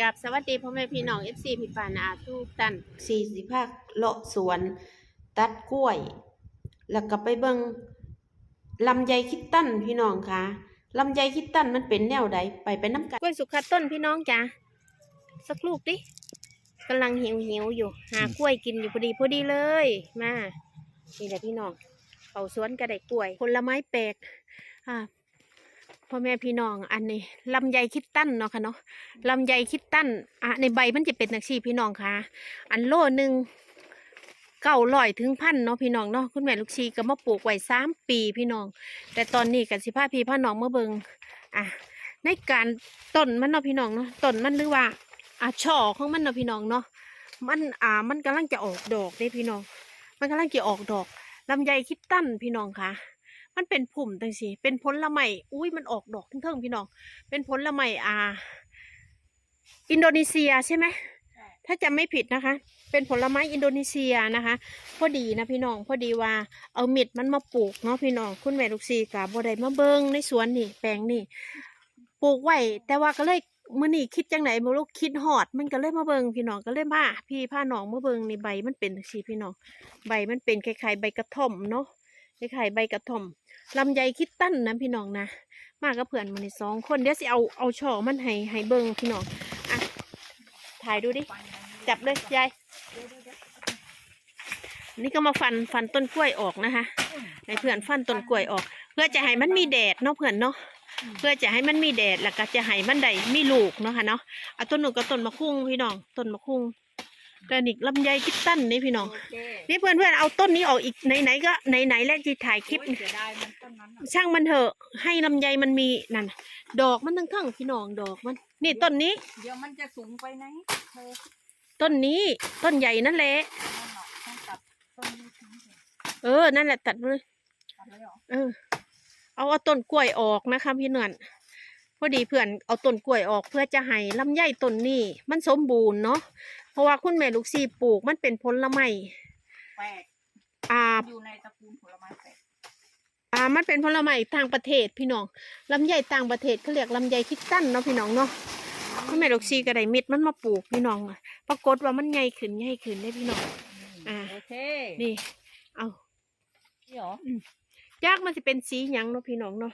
กับสวัสดีพ่อแม่พี่น้องเอฟซีพี่ปานาทุกท่านสี่สิภาคเลาะสวน ตัดกล้วย แล้วก็ไปเบิงลำไยคิดตั้นพี่น้องค่ะลำไยคิดตั้นมันเป็นแนวใดไปไปน้ำกันกล้วยสุขต้นพี่น้องจ้ะสักลูกดิกำลังหิวหิวๆอยู่ หากล้วยกินอยู่พอดีพอดีเลยมานี่แหละพี่น้องเขาสวนกระไดกล้วยผลไม้แปลกอ่า พ่อแม่พี่น้องอันนี้ลำไยคิดตั้นเนาะค่ะเนาะลำไยคิดตั้นอะในใบมันจะเป็นนักชีพี่น้องค่ะ อันโลหนึ่งเก้าร้อยถึงพันเนาะพี่น้องเนาะคุณแม่ลูกชีก็มาปลูกไว้สามปีพี่น้อง แต่ตอนนี้กับสิพาพี่พาน้องมาเบิงอะในการต้นมันเนาะพี่น้องเนาะต้นมันหรือว่าอะช่อของมันเนาะพี่น้องเนาะมันอ่ามันกำลังจะออกดอกเด้พี่น้อง มันกำลังจะออกดอกลำไยคิดตั้นพี่น้องค่ะ มันเป็นผุ่มตังสิเป็นผลละไม้อุ้ยมันออกดอกเทิงๆพี่น้อง เป็นผลละไม้อ่า อินโดนีเซียใช่ไหมถ้าจำไม่ผิดนะคะ เป็นผลไม้อินโดนีเซียนะคะ พอดีนะพี่น้อง พอดีว่าเอาเม็ดมันมาปลูกเนาะพี่น้องคุณแม่ลูกซีกับบไดมาเบิงในสวนนี่แปลงนี่ปลูกไว้แต่ว่าก็เลยมื่อนี่คิดจังไหนบ่รู้คิดหอด มันก็เลยมาเบิงพี่น้องก็เลยมาพี่พาน้องมาเบิงนี่ใบมันเป็นสีพี่น้อง ใบมันเป็นคล้ายๆใบกระท่อมเนาะคล้ายๆใบกระท่อม ลำไยคิดตั้นนะพี่น้องนะมากับเพื่อนมันนี่สองคนเดี๋ยวสิเอาเอาช่อมันให้ให้เบิงพี่น้องอะถ่ายดูดิจับเลยยายนี่ก็มาฟันฟันต้นกล้วยออกนะคะให้เพื่อนฟันต้นกล้วยออก เพื่อจะให้มันมีแดดเนาะเพื่อนเนาะเพื่อจะให้มันมีแดดแล้วก็จะให้มันได้มีลูกเนาะค่ะเนาะเอาต้นหนูกับต้นมะคุ้งพี่น้องต้นมะคุ้ง แต่นี่ลำไยคิดตั้นนี่พี่น้องโอเคนี่เพื่อนเพื่อนๆเอาต้นนี้ออกอีกไหนๆก็ไหนๆแรกที่ถ่ายคลิปโอ้ยเสียดายมันต้นนั้นน่ะช่างมันเถอะ ให้ลำไยมันมีนั่นดอกมันทั้งทั้งๆพี่น้องดอกมัน นี่ต้นนี้ เดี๋ยวมันจะสูงไปไหนเธอต้นนี้ต้นใหญ่นั่นแหละ นั่นหรอกต้องตัดต้นนี้ทิ้งเถอะเออ นั่นแหละตัดเลย ตัดเลยเหรอเออ เอาเอาต้นกล้วยออกนะคะพี่เนือนพอดีเพื่อนเอาต้นกล้วยออกเพื่อจะให้ลำไยต้นนี้ มันสมบูรณ์เนาะเพ ราะว่าคุณแม่ลูกซีปลูกมันเป็นผลไม้แปลกอ่า อยู่ในตระกูลผลไม้แปลกอ่า มันเป็นผลไม้ต่างประเทศพี่น้องลำไยต่างประเทศเขาเรียกลำไยคิดตั้นเนาะพี่น้องเนาะคุณแม่ลูกซีก็ได้เม็ดมันมาปลูกพี่น้องอะปรากฏว่ามันใหญ่ขึ้นใหญ่ขึ้นได้พี่น้อง อ่า โอเค นี่ เอานี่เหรอยากมันจะเป็นสีหยังเนาะพี่น้องเนาะ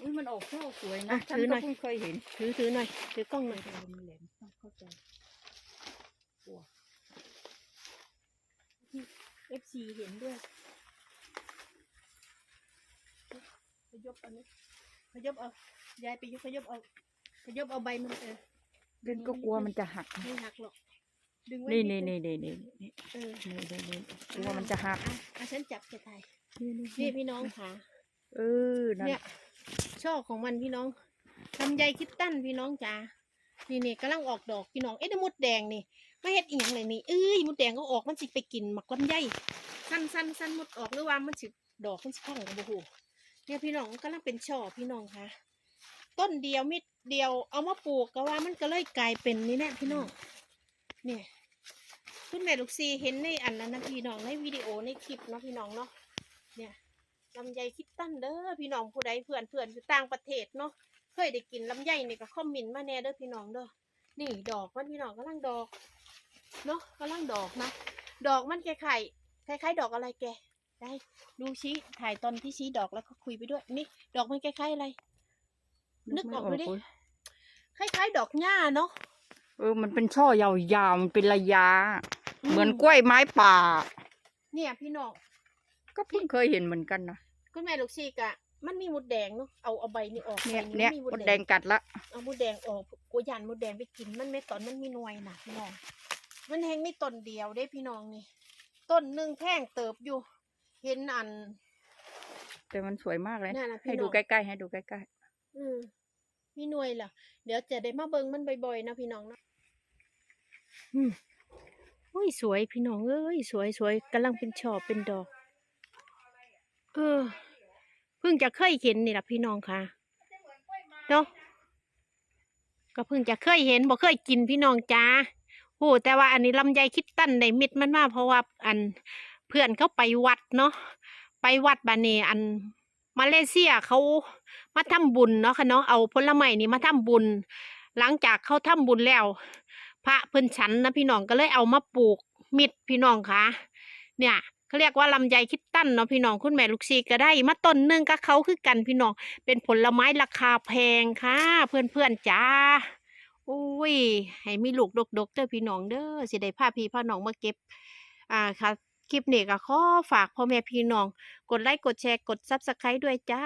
อุ้ยมันออกช่อสวยอะนะ ฉันถือหน่ก็อยเพิ่งเคยเห็น ถือถือหน่อย ถือกล้องหน่อย เออมันแหลมต้องเข้าใจเอฟซีเห็นด้วยขยบเอานี่ขยบเอายายไปยกขยบเอาขยบเอาใบมันเออเล่นก็กลัวมันจะหัก ไม่หักหรอกดึงไว้นี่ดนี่นึนี่งนี่นี่นี่เออนี่นี่นี่กลัวมันจะหัก อะอะฉันจับจะไทยนี่พี่น้องค่ะ เออนั่นเนี่ยช่อของมันพี่น้องลำไยคิดตั้นพี่น้องจ๋านี่นี่กำลังออกดอกพี่น้อง เอ๊ะแต่มดแดงนี่ ไม่เฮ็ดอีหยังเลยนี่เอ้ยมดแดงก็ออกมันสิไปกินหมักลำไยสั้นสั้นสั้นมดออกหรือว่ามันสิดอกมันสิพังกับโอ้โหเนี่ยพี่น้องกำลังเป็นช่อพี่น้องคะต้นเดียวมิดเดียวเอามาปลูกก็ว่ามันก็เลยกลายเป็นนี่แน่พี่น้องเนี่ยคุณแม่ลูกซีเห็นในอันนั้นนะพี่น้องในวิดีโอในคลิปเนาะพี่น้องเนาะเนี่ยลำไยคิดตั้นเด้อพี่น้องผู้ใดเพื่อนเพื่อนอยู่ต่างประเทศเนาะเคยได้กินลำไยนี่ก็คอมเมนมาแน่เด้อพี่น้องเด้อนี่ดอกมันพี่น้องกำลังดอก เนาะกำลังดอกนะ ดอกมันคล้ายๆคล้ายๆดอกอะไรแก ได้ ดูชี้ถ่ายตอนที่ชี้ดอกแล้วก็คุยไปด้วย นี่ ดอกมันคล้ายๆอะไร นึกออกดูดิเว้ยคล้ายๆ ดอกหญ้าเนาะ เออ มันเป็นช่อยาวๆ มันเป็นระยะ เหมือนกล้วยไม้ป่า เนี่ยพี่น้อง ก็เพิ่งเคยเห็นเหมือนกันนะ คุณแม่ลูกชีกะมันมีมดแดงเนาะ เอาเอาใบนี่ออกเนี่ยใบเนี่ยมัมีมดแดงกัดละ เอามดแดงออกกลัวยันมดแดงไปกิน มันไม่ตอนมันมีหน่วยนะพี่น้อง มันแห้งไม่ต้นเดียวเด้พี่น้องนี่ ต้นหนึ่งแท่งเติบอยู่ เห็นอัน แต่มันสวยมากเลย นั่นน่ะพี่ให้ดูน้อง ใกล้ๆให้ดูใกล้อืมมีหน่วยล่ะ เดี๋ยวจะได้มาเบิ่งมันบ่อยๆนะพี่น้องนะอืมโอ้ยสวยพี่น้องเอ้ยสวยสวยกำลังเป็นช่อเป็นดอก เออ เพิ่งจะเคยเห็นนี่แหละพี่น้องค่ะเนาะก็เพิ่งจะเคยเห็นบ่เคยกินพี่น้องจ้า โอ้แต่ว่าอันนี้ลำไยคิดตั้นในมิดมันมากเพราะว่าอันเพื่อนเขาไปวัดเนาะไปวัดบาเนอันมาเลเซียเขามาทำบุญเนาะค่ะเนาะเอาผลไม้นี่มาทำบุญ หลังจากเขาทำบุญแล้ว พระเพิ่นฉันนะพี่น้องก็เลยเอามาปลูกมิดพี่น้องคะเนี่ยเขาเรียกว่าลำไยคิดตั้นเนาะพี่น้องคุณแม่ลูกซีก็ได้ มาต้นนึงก็เขาคือกันพี่น้องเป็นผลไม้ราคาแพงค่ะ เพื่อนเพื่อนๆจ้า โอ้ย ให้มีลูกดกๆเด้อพี่น้องเด้อสิได้พาพี่พาน้องมาเก็บ อ่าค่ะ คลิปนี้ก็ขอฝากพ่อแม่พี่น้อง กดไลค์กดแชร์กดซับสไครต์ด้วยจ้า